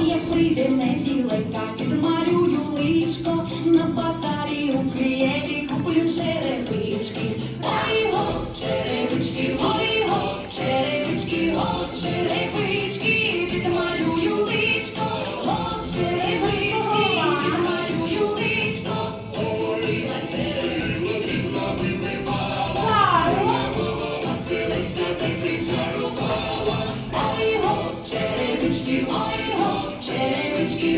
Але як прийде в неділе, так. Підмалюю личко, на базарі у Києві. Куплю черепички. Ой го, черепички, ой го, черепички, го, черепички, підмалюю личко, го, черепички, підмалюю личко, Обурила черепичку, дрібно випивала, Жила голова, силища, та й прижарувала. Ой го, черепички, ой